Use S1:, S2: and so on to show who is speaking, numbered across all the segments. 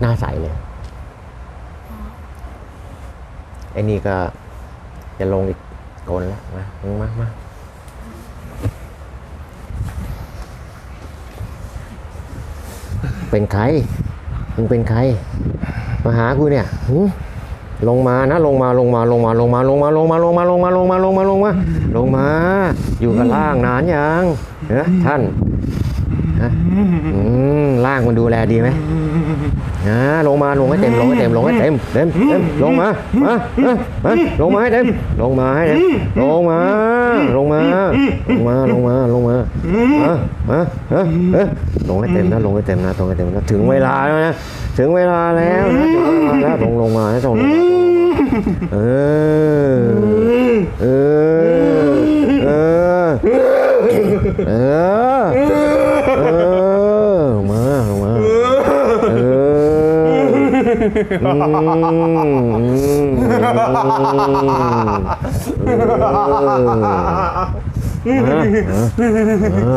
S1: หน้าใสเลยไอ้นี่ก็จะลงอีกโกนแล้ว มามึงมามาเป็นใคร มึงเป็นใคร มาหากูเนี่ยลงมานะลงมาลงมาลงมาลงมาลงมาลงมาลงมาลงมาลงมาลงมาลงมาลงมา อยู่กับล่างนานยังเนอะท่านฮะล่าง มันดูแลดีไหมนะลงมาลงให้เต็มลงให้เต็มลงให้เต็มเต็มเต็มลงมามามามาลงมาให้เต็มลงมาให้เต็มลงมาลงมาลงมาลงมาลงมามามาเออเออลงให้เต็มนะลงให้เต็มนะลงให้เต็มนะถึงเวลาแล้วนะถึงเวลาแล้วนะลาแล้วลงลงมาให้ลงลงมาเออเออเออเออ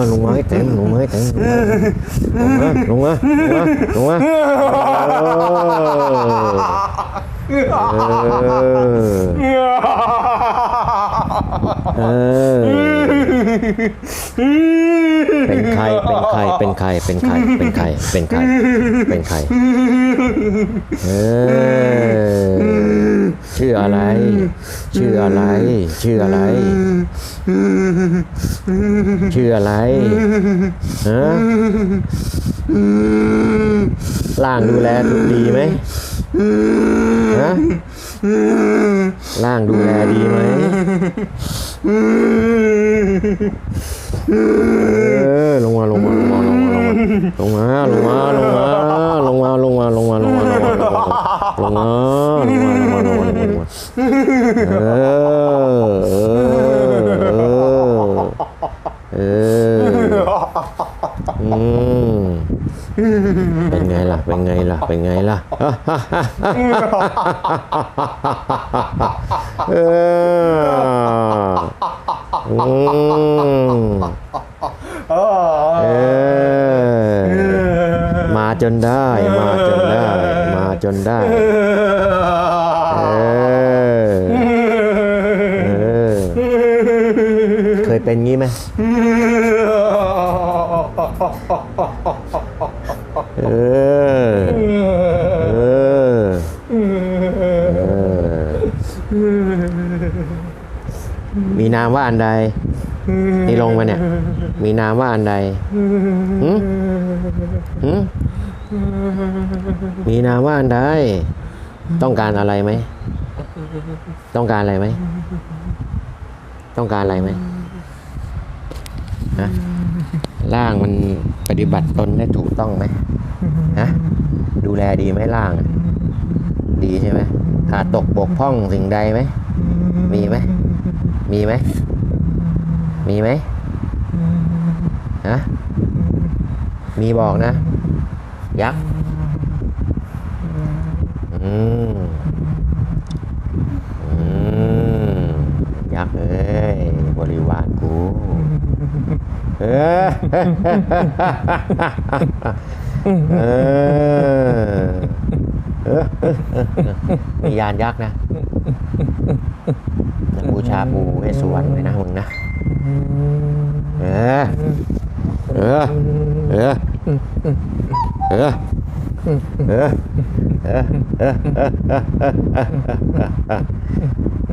S1: luôn mới tỉnh luôn mới tỉnh luôn á luôn á luôn á เป็นใครเป็นใครเป็นใครเป็นใครเป็นใครเป็นใครเป็นใครเออชื่ออะไร ชื่ออะไร ชื่ออะไร ชื่ออะไรฮะล่างดูแลดีไหมฮะล่างดูแลดีไหม เออลงมาลงมาลงมาลงมาลงมาลงมาลงมาลงมาลงมาลงมาลงมาลงมาลงมาลงมาลงมาลงมาลงมาลงมาเออเออเอออืม เป็นไงล่ะ เป็นไงล่ะ เป็นไงล่ะเออมาจนได้ มาจนได้ มาจนได้เคยเป็นงี้ไหม เออ เออ เออ มีนามว่าอันใดที่ลงมาเนี่ย มีนามว่าอันใดหืมหืมมีนามว่าอันใดต้องการอะไรไหม ต้องการอะไรไหม ต้องการอะไรไหม ฮะร่างมันปฏิบัติตนได้ถูกต้องไหมฮะดูแลดีไหมร่าง ดีใช่ไหมขาดตกบกพร่องสิ่งใดไหมมีไหมมีไหมมีไหมฮะมีบอกนะ ยักษ์อืม อืม ยักษ์เอ้ย บริวารกู เออเออเออมียานยักษ์นะบูชาปูเวสสุวรรณเลยนะมึงนะเออเออเออเออเออเออเออ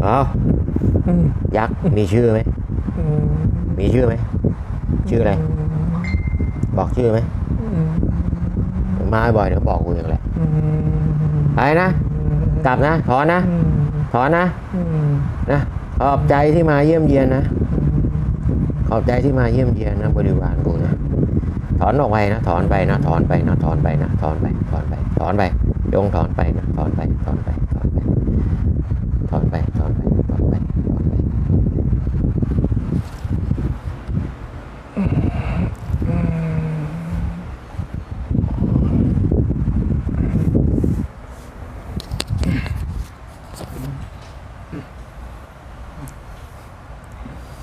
S1: เอายักษ์มีชื่อไหมมีชื่อไหม ชื่ออะไร บอกชื่อไหมมาบ่อยเดี๋ยวบอกกูเองแหละไปนะกลับนะถอนนะถอนนะนะขอบใจที่มาเยี่ยมเยียนนะ ขอบใจที่มาเยี่ยมเยียนนะ บริวารกูนะถอนออกไปนะถอนไปนะถอนไปนะถอนไปนะถอนไปถอนไปถอนไปยงถอนไปนะถอนไปถอนไปถอนไปถอนไปถอนไปถอนไป ถอนไป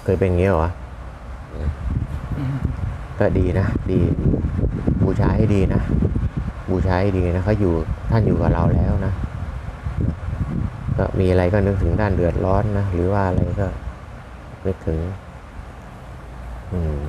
S1: เคยเป็นอย่างงี้เหรอก็ดีนะ ดี บูชาให้ดีนะบบูชาให้ดีนะเขาอยู่ท่านอยู่กับเราแล้วนะ ก็มีอะไรก็นึกถึงด้านเดือดร้อนนะ หรือว่าอะไรก็นึกถึง อืม